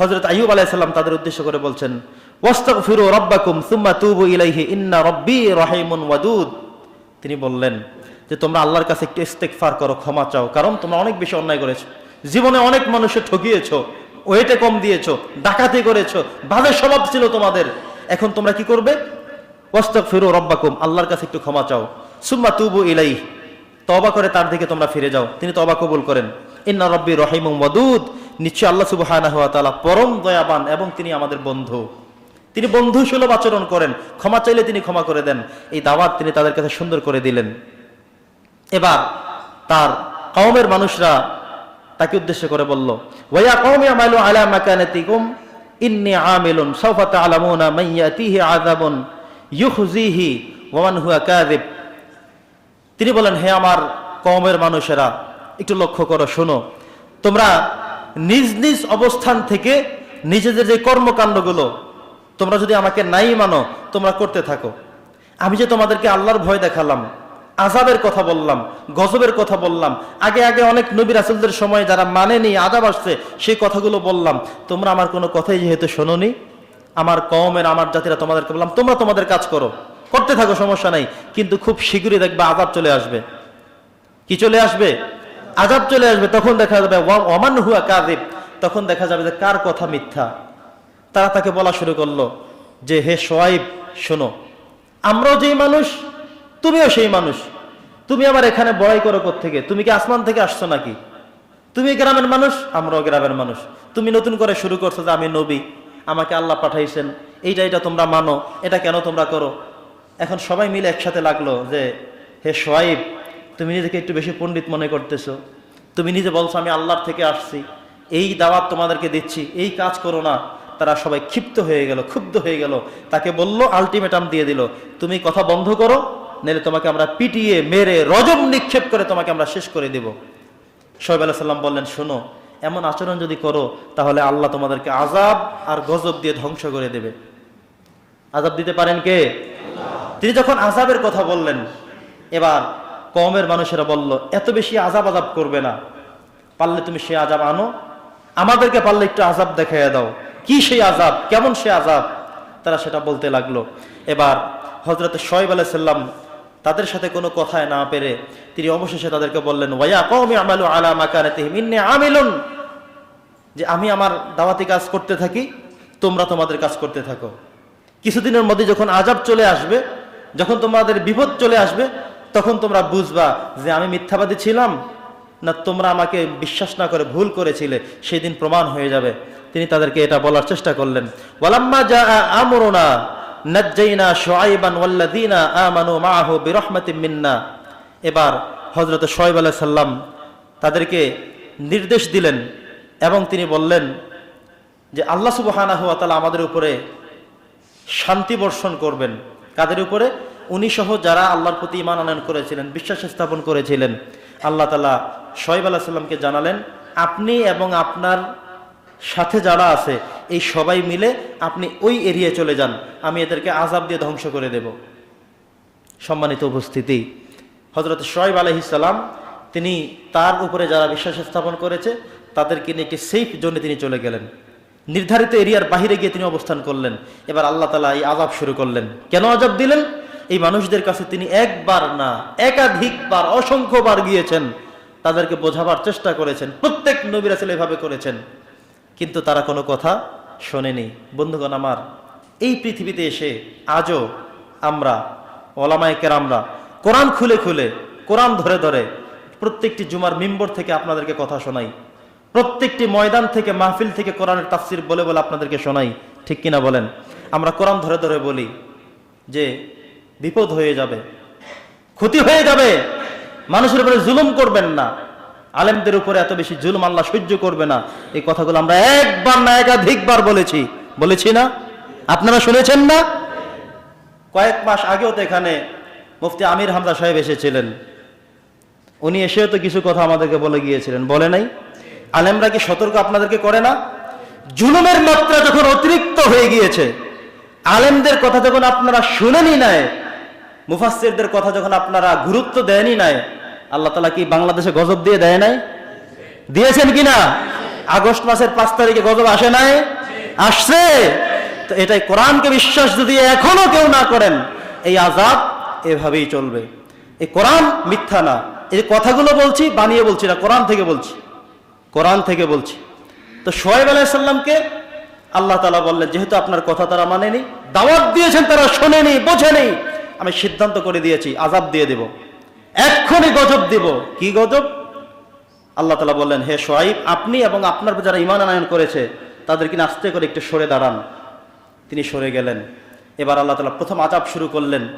হজরত আইয়ুব আলাইসাল্লাম তাদের উদ্দেশ্য করে বলছেন রাব্বাকুম তুবু ইলাইহি, ইন্না ওয়াদুদ। তিনি বললেন, যে তোমরা আল্লাহর কাছে একটু ইস্তেগফার করো, ক্ষমা চাও, কারণ তোমরা অনেক বেশি অন্যায় করেছ। জীবনে অনেক মানুষের ঠকিয়েছো ওয়েটে কম দিয়েছ, ডাকাতি করেছ, বাজে স্বভাব ছিল তোমাদের। এখন তোমরা কি করবে? ওয়াস্তাগফিরু রাব্বাকুম, আল্লাহর কাছে একটু ক্ষমা চাও। সুম্মা তুবু ইলাইহি তবা করে তার দিকে তোমরা ফিরে যাও। তিনি তবা কবুল করেন। ইন্না রব্বি রহিম ওয়াদুদ। নিশ্চয় আল্লাহ তাআলা পরম দয়াবান এবং তিনি আমাদের বন্ধু। তিনি বন্ধু সুলভ আচরণ করেন, ক্ষমা চাইলে তিনি ক্ষমা করে দেন। এই দাওয়াত তিনি তাদের কাছে সুন্দর করে দিলেন। এবার তার কওমের মানুষরা তাকে উদ্দেশ্য করে বলল তিনি বলেন, হে আমার কওমের মানুষেরা, একটু লক্ষ্য করো, শোনো। তোমরা নিজ নিজ অবস্থান থেকে নিজেদের যে কর্মকাণ্ডগুলো তোমরা যদি আমাকে নাই মানো, তোমরা করতে থাকো। আমি যে তোমাদেরকে আল্লাহর ভয় দেখালাম আজাবের কথা বললাম, গজবের কথা বললাম, আগে আগে অনেক নবী রাসুলদের সময় যারা মানেনি আজাব আসছে, সেই কথাগুলো বললাম। তোমরা আমার কোনো কথাই যেহেতু শোনোনি, আমার কওমের, আমার জাতিরা তোমাদেরকে বললাম, তোমরা তোমাদের কাজ করো, করতে থাকো, সমস্যা নাই। কিন্তু খুব শীঘ্রই দেখবে আজাব চলে আসবে। কি চলে আসবে? আজাব চলে আসবে, তখন দেখা যাবে ওমান হুয়া কাদিব তখন দেখা যাবে যে কার কথা মিথ্যা। তারা তাকে বলা শুরু করল যে, হে সোয়াইব, শোনো, আমরাও যেই মানুষ, তুমিও সেই মানুষ। তুমি আবার এখানে বড়াই করো থেকে তুমি কি আসমান থেকে আসছো নাকি? তুমি গ্রামের মানুষ, আমরাও গ্রামের মানুষ। তুমি নতুন করে শুরু করছ যে, আমি নবী, আমাকে আল্লাহ পাঠাইছেন, এইটা এটা তোমরা মানো, এটা কেন তোমরা করো? এখন সবাই মিলে একসাথে লাগল যে, হে সোয়াইব তুমি নিজেকে একটু বেশি পণ্ডিত মনে করতেছো। তুমি নিজে বলছো, আমি আল্লাহর থেকে আসছি। এই দাওয়াত তোমাদেরকে দিচ্ছি। এই কাজ করো না। তারা সবাই ক্ষিপ্ত হয়ে গেল, ক্ষুব্ধ হয়ে গেল। তাকে বলল, আলটিমেটাম দিয়ে দিল। তুমি কথা বন্ধ করো, নাহলে তোমাকে আমরা পিটিয়ে, মেরে, রজম নিক্ষেপ করে তোমাকে আমরা শেষ করে দেব। সোহেব আলাহ সাল্লাম বললেন, শোনো, এমন আচরণ যদি করো, তাহলে আল্লাহ তোমাদেরকে আজাব আর গজব দিয়ে ধ্বংস করে দেবে। আজাব দিতে পারেন কে? তিনি যখন আজাবের কথা বললেন, এবার কমের মানুষেরা বলল, এত বেশি আজাব আজাব করবে না। পারলে তুমি সে আজাব আনো। আমাদেরকে পারলে একটু আজাব দেখাইয়া দাও। কি সেই আজাব? কেমন সে আজাব? তারা সেটা বলতে লাগল। এবার হজরত শোয়েব আলাইসাল্লাম তাদের সাথে কোনো কথায় না পেরে তিনি অবশেষে তাদেরকে বললেন, ওয়া কমি আমালু আলা মাকানাতিহিম, ইন্নী আমিলুন। যে আমি আমার দাওয়াতি কাজ করতে থাকি, তোমরা তোমাদের কাজ করতে থাকো। কিছুদিনের মধ্যে যখন আজাব চলে আসবে, যখন তোমাদের বিপদ চলে আসবে তখন তোমরা বুঝবা যে আমি মিথ্যাবাদী ছিলাম, না তোমরা আমাকে বিশ্বাস না করে ভুল করেছিলে সেই দিন প্রমাণ হয়ে যাবে। তিনি তাদেরকে এটা বলার চেষ্টা করলেন। ওয়ালাম্মা জা আমরুনা নাজ্জাইনা শুআইবান ওয়াল্লাযীনা আমানু মাআহু বিরহমাতিম মিন্না। এবার হযরত শুআইব আলাইহিস সালাম তাদেরকে নির্দেশ দিলেন এবং তিনি বললেন যে আল্লাহ সুবহানাহু ওয়া তাআলা আমাদের উপরে শান্তি বর্ষণ করবেন। কাদের উপরে? উনি সহ যারা আল্লাহর প্রতি ইমান আনয়ন করেছিলেন, বিশ্বাস স্থাপন করেছিলেন, আল্লাহ তালা শোয়েব আল্লাহ সাল্লামকে জানালেন, আপনি এবং আপনার সাথে যারা আছে, এই সবাই মিলে আপনি ওই এরিয়ায় চলে যান, আমি এদেরকে আজাব দিয়ে ধ্বংস করে দেব। সম্মানিত উপস্থিতি হজরত শোয়েব আলহিসাল্লাম তিনি তার উপরে যারা বিশ্বাস স্থাপন করেছে, তাদেরকে নিয়ে একটি সেফ জোনে তিনি চলে গেলেন। নির্ধারিত এরিয়ার বাহিরে গিয়ে তিনি অবস্থান করলেন। এবার আল্লাহ তালা এই আজাব শুরু করলেন। কেন আজাব দিলেন? এই মানুষদের কাছে তিনি একবার না, একাধিকবার, অসংখ্যবার গিয়েছেন। তাদেরকে বোঝাবার চেষ্টা করেছেন। প্রত্যেক নবীর আসলে এভাবে করেছেন। কিন্তু তারা কোনো কথা শোনেনি। বন্ধুগণ আমার, এই পৃথিবীতে এসে আজও আমরা, ওলামায় কেরামরা, কোরআন খুলে খুলে, কোরআন ধরে ধরে প্রত্যেকটি জুমার মিম্বর থেকে আপনাদেরকে কথা শোনাই। প্রত্যেকটি ময়দান থেকে, মাহফিল থেকে কোরআনের তাফসির বলে বলে আপনাদেরকে শোনাই। ঠিক কিনা বলেন? আমরা কোরআন ধরে ধরে বলি যে বিপদ হয়ে যাবে, ক্ষতি হয়ে যাবে। মানুষের উপরে জুলুম করবেন না। আলেমদের উপরে এত বেশি জুলুম আল্লাহ সহ্য করবে না। এই কথাগুলো আমরা একবার না একাধিকবার বলেছি। বলেছি না? আপনারা শুনেছেন না? কয়েক মাস আগেও তো এখানে মুফতি আমির হামজা সাহেব এসেছিলেন। উনি এসেও তো কিছু কথা আমাদেরকে বলে গিয়েছিলেন। বলে নাই? আলেমরা কি সতর্ক আপনাদেরকে করে না? জুলুমের মাত্রা যখন অতিরিক্ত হয়ে গিয়েছে, আলেমদের কথা যখন আপনারা শুনেনি নাই মুফাসসিরদের কথা যখন আপনারা গুরুত্ব দেয়নি নাই, আল্লাহ তালা কি বাংলাদেশে গজব দিয়ে দেয় নাই? দিয়েছেন কিনা? আগস্ট মাসের পাঁচ তারিখে গজব আসে নাই? আসছে। তো এটাই কোরআনকে বিশ্বাস যদি এখনও কেউ না করেন, এই আজাব এভাবেই চলবে। এই কোরআন মিথ্যা না। এই কথাগুলো বলছি, বানিয়ে বলছি না, কোরআন থেকে বলছি। কোরআন থেকে বলছি। তো সোহেব আলাইসাল্লামকে আল্লাহ তালা বললেন, যেহেতু আপনার কথা তারা মানেনি, দাওয়াত দিয়েছেন তারা শোনেনি, বোঝেনি। আমি সিদ্ধান্ত করে দিয়েছি আজাব দিয়ে দেব। এক্ষুনি গজব দিব। কি গজব? আল্লাহ তালা বললেন, হে সোয়াইব, আপনি এবং আপনার যারা ইমান আনায়ন করেছে, তাদেরকে আস্তে করে একটু সরে দাঁড়ান। তিনি সরে গেলেন। এবার আল্লাহ তালা প্রথম আজাব শুরু করলেন।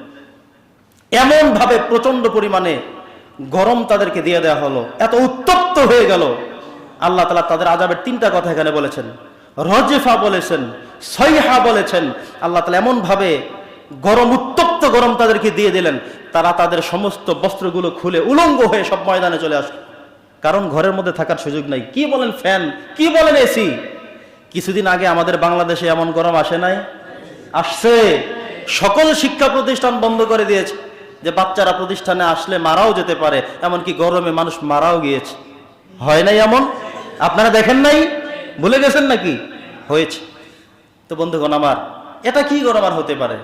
এমন ভাবে প্রচণ্ড পরিমাণে গরম তাদেরকে দিয়ে দেওয়া হলো। এত উত্তপ্ত হয়ে গেল। আল্লাহ তালা তাদের আজাবের তিনটা কথা এখানে বলেছেন। রজেফা বলেছেন সৈহা বলেছেন। আল্লাহ তালা এমন ভাবে গরম উত্তপ্ত গরম তাদেরকে দিয়ে দিলেন, তারা তাদের সমস্ত বস্ত্রগুলো খুলে উলঙ্গ হয়ে সব ময়দানে চলে আসলো। কারণ ঘরের মধ্যে থাকার সুযোগ নাই। কি বলেন ফ্যান? কি বলেন এসি? কিছুদিন আগে আমাদের বাংলাদেশে এমন গরম আসে নাই? আসছে। সকল শিক্ষা প্রতিষ্ঠান বন্ধ করে দিয়েছে। যে বাচ্চারা প্রতিষ্ঠানে আসলে মারাও যেতে পারে, এমনকি গরমে মানুষ মারাও গিয়েছে। হয় নাই এমন? আপনারা দেখেন নাই? ভুলে গেছেন নাকি? হয়েছে। তো বন্ধুগণ আমার, এটা কি গরম আর হতে পারে?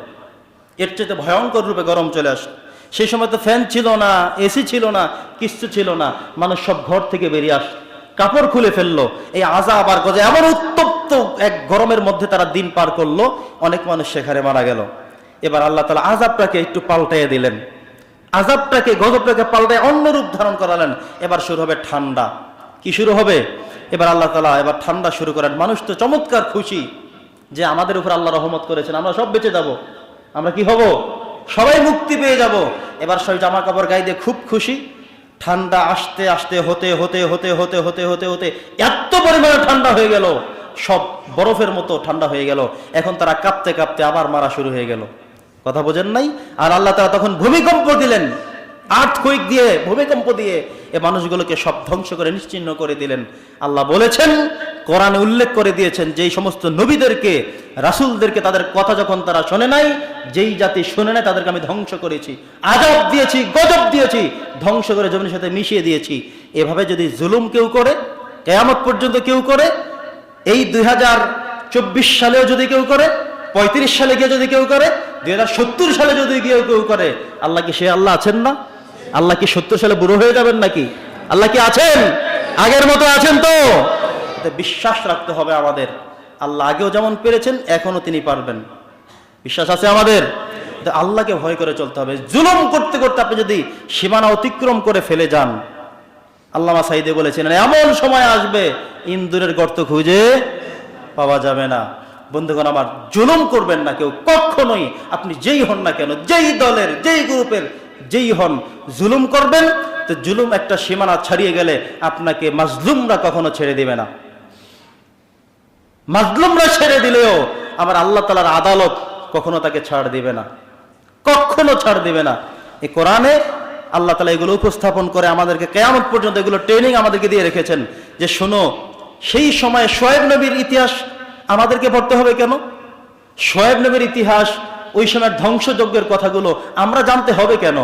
এর চেয়ে ভয়ঙ্কর রূপে গরম চলে আসে সেই সময় তো ফ্যান ছিল না, এসি ছিল না, কিচ্ছু ছিল না। মানুষ সব ঘর থেকে বেরিয়ে আস কাপড় খুলে ফেলল। এই আজাব আর গজে এমন উত্তপ্ত এক গরমের মধ্যে তারা দিন পার করল, অনেক মানুষ সেখানে মারা গেল। এবার আল্লাহ তালা আজাবটাকে একটু পাল্টাইয়ে দিলেন। আজাবটাকে গজবটাকে পাল্টায় অন্য রূপ ধারণ করালেন। এবার শুরু হবে ঠান্ডা। কি শুরু হবে? এবার আল্লাহ তালা এবার ঠান্ডা শুরু করেন। মানুষ তো চমৎকার খুশি যে আমাদের উপর আল্লাহ রহমত করেছেন, আমরা সব বেঁচে যাব। আমরা কি হব? সবাই মুক্তি পেয়ে যাব। এবার সবাই জামা কাপড় গায়ে দিয়ে খুব খুশি। ঠান্ডা আসতে আসতে হতে হতে হতে হতে হতে হতে হতে এত পরিমাণে ঠান্ডা হয়ে গেল। সব বরফের মতো ঠান্ডা হয়ে গেল। এখন তারা কাঁপতে কাঁপতে আবার মারা শুরু হয়ে গেল। কথা বোঝেন নাই? আর আল্লাহ তারা তখন ভূমিকম্প দিলেন। আট কুইক দিয়ে, ভূমিকম্প দিয়ে এ মানুষগুলোকে সব ধ্বংস করে নিশ্চিহ্ন করে দিলেন। আল্লাহ বলেছেন কোরআনে উল্লেখ করে দিয়েছেন যেই সমস্ত নবীদেরকে, রাসূলদেরকে তাদের কথা যখন তারা শোনে নাই, যেই জাতি শোনে নাই তাদেরকে আমি ধ্বংস করেছি। আজাব দিয়েছি, গজব দিয়েছি, ধ্বংস করে জমিনের সাথে মিশিয়ে দিয়েছি। এভাবে যদি জুলুম কেউ করে, কেয়ামত পর্যন্ত কেউ করে, এই দুই সালেও যদি কেউ করে, পঁয়ত্রিশ সালে গিয়ে যদি কেউ করে, দুই সালে যদি কেউ কেউ করে, আল্লাহ কি সে আল্লাহ আছেন না? আল্লাহ কি সত্তর সালে বুড়ো হয়ে যাবেন নাকি? আল্লাহ কি আছেন? আগের মতো আছেন তো? এতে বিশ্বাস রাখতে হবে আমাদের। আল্লাহ আগেও যেমন পেরেছেন এখনও তিনি পারবেন। বিশ্বাস আছে আমাদের? আল্লাহকে ভয় করে চলতে হবে। জুলুম করতে করতে আপনি যদি সীমানা অতিক্রম করে ফেলে যান, আল্লামা সাইদে বলেছিলেন, এমন সময় আসবে, ইন্দুরের গর্ত খুঁজে পাওয়া যাবে না। বন্ধুগণ, আমার জুলুম করবেন না কেউ, কখনোই। আপনি যেই হন না কেন, যেই দলের, যেই গ্রুপের, যেই হন, জুলুম করবেন। তো জুলুম একটা সীমানা ছাড়িয়ে গেলে আপনাকে মাজলুমরা কখনো ছেড়ে দেবে না। মাজলুমরা ছেড়ে দিলেও আমার আল্লাহ তালার আদালত কখনো তাকে ছাড় দিবে না। কখনো ছাড় দিবে না। এই কোরআনে আল্লাহ তালা এগুলো উপস্থাপন করে আমাদেরকে কেয়ামত পর্যন্ত এগুলো ট্রেনিং আমাদেরকে দিয়ে রেখেছেন যে শোনো, সেই সময় শোয়েব নবীর ইতিহাস আমাদেরকে পড়তে হবে কেন? শোয়েব নবীর ইতিহাস ওই সময় ধ্বংসযজ্ঞের কথাগুলো আমরা জানতে হবে কেন?